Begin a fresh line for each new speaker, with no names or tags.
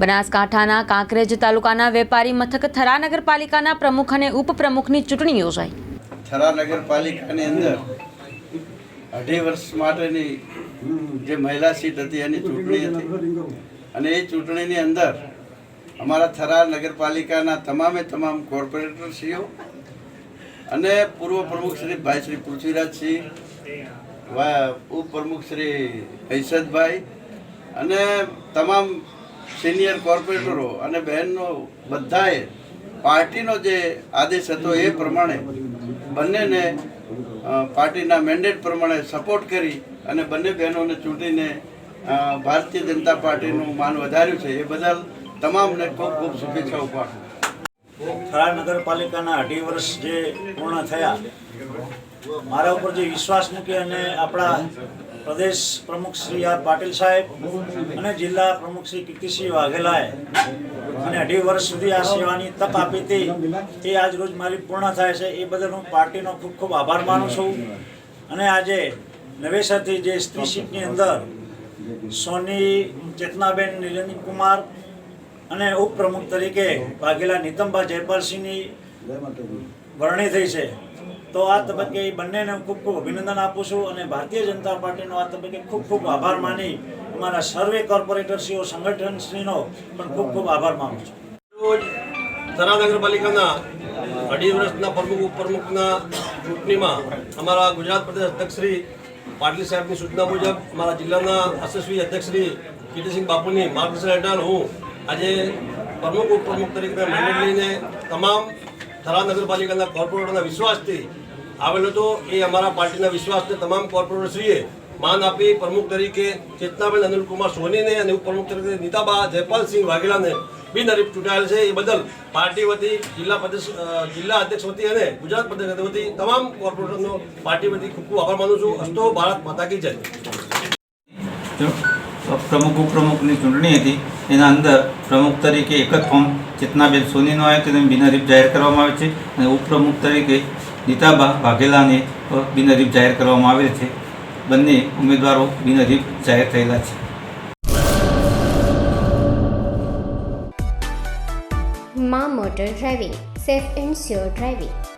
બનાસકાંઠાના કાંકરેજ તાલુકાના વેપારી મથક થરા નગરપાલિકાના પ્રમુખ અને ઉપપ્રમુખની ચૂંટણી યોજાઈ.
થરા નગરપાલિકાની અંદર અઢી વર્ષ માટેની જે મહિલા સીટ હતી એની ચૂંટણી હતી. અને એ ચૂંટણીની અંદર અમારા થરા નગરપાલિકાના તમામે તમામ કોર્પોરેટરશ્રીઓ અને પૂર્વ પ્રમુખ શ્રી ભાઈ શ્રી પૃથ્વીરાજસિંહ ઉપપ્રમુખ શ્રી હૈસદભાઈ અને તમામ સિનિયર કોર્પોરેટરો અને બહેનો બધાએ પાર્ટીનો જે આદેશ હતો એ પ્રમાણે બંનેને પાર્ટીના મેન્ડેટ પ્રમાણે સપોર્ટ કરી અને બંને બહેનોને ચૂંટીને ભારતીય જનતા પાર્ટીનું માન વધાર્યું છે. એ બદલ તમામને ખૂબ ખૂબ શુભેચ્છાઓ પાઠવું.
થરા નગરપાલિકાના અઢી વર્ષ જે પૂર્ણ થયા, મારા ઉપર જે વિશ્વાસ મૂકી અને આપણા પ્રદેશ પ્રમુખ શ્રી આર પાટીલ સાહેબ અને જિલ્લા પ્રમુખ શ્રી કીર્તિસિંહ વાઘેલાએ અને અઢી વર્ષ સુધી આ સેવાની તક આપી હતી. એ આજ રોજ મારી પૂર્ણ થાય છે. એ બદલ હું પાર્ટીનો ખૂબ ખૂબ આભાર માનું છું. અને આજે નવેસરથી જે સ્ત્રી સીટની અંદર સોની ચેતનાબેન નિરંજન કુમાર અને ઉપપ્રમુખ તરીકે વાઘેલા નીતમબા જયપાલસિંહની વરણી થઈ છે. તો આ તબક્કે બંનેને ખૂબ ખૂબ અભિનંદન આપું છું અને ભારતીય જનતા પાર્ટીનો આ તબક્કે ખૂબ ખૂબ આભાર માની અમારા સર્વે કોર્પોરેટરશ્રીઓ, સંગઠનશ્રીનો પણ ખૂબ ખૂબ આભાર માનું છું.
રોજ નગરપાલિકાના અઢી વર્ષના પ્રમુખ, ઉપપ્રમુખના ચૂંટણીમાં અમારા ગુજરાત પ્રદેશ અધ્યક્ષ શ્રી પાટીલ સાહેબની સૂચના મુજબ અમારા જિલ્લાના યશસ્વી અધ્યક્ષ શ્રી કીર્તિસિંહ બાપુની માર્ગદર્શન હેઠળ હું આજે પ્રમુખ, ઉપપ્રમુખ તરીકે મેન્ડેટ લઈને તમામ થરા નગરપાલિકાના કોર્પોરેટરના વિશ્વાસથી આવેલો હતો. એ અમારા પાર્ટીના વિશ્વાસને તમામ કોર્પોરેટરશ્રીએ માન આપી પ્રમુખ તરીકે ચેતનાબેન, અનિલકુમાર સોનીને અને ઉપપ્રમુખ તરીકે નીતાબા, જયપાલસિંહ વાઘેલાને બિનહરીફ ચૂંટાયેલ છે. એ બદલ પાર્ટી વતી, જિલ્લા પ્રદેશ જિલ્લા અધ્યક્ષ વતી અને ગુજરાત પ્રદેશ વતી તમામ કોર્પોરેટરનો પાર્ટી વતી ખૂબ ખૂબ આભાર માનું છું. અસ્તો ભારત માતા કી જય.
પ્રમુખ, ઉપપ્રમુખની ચૂંટણી હતી. એના અંદર પ્રમુખ તરીકે એક જ ફોર્મ ચેતનાબેન સોનીનો આવ્યો તેને બિનહરીફ જાહેર કરવામાં આવે છે. અને ઉપપ્રમુખ તરીકે નીતાબા વાઘેલાને બિનહરીફ જાહેર કરવામાં આવે છે. બંને ઉમેદવારો બિનહરીફ જાહેર થયેલા છે.
મા motor driving. Safe and sure driving.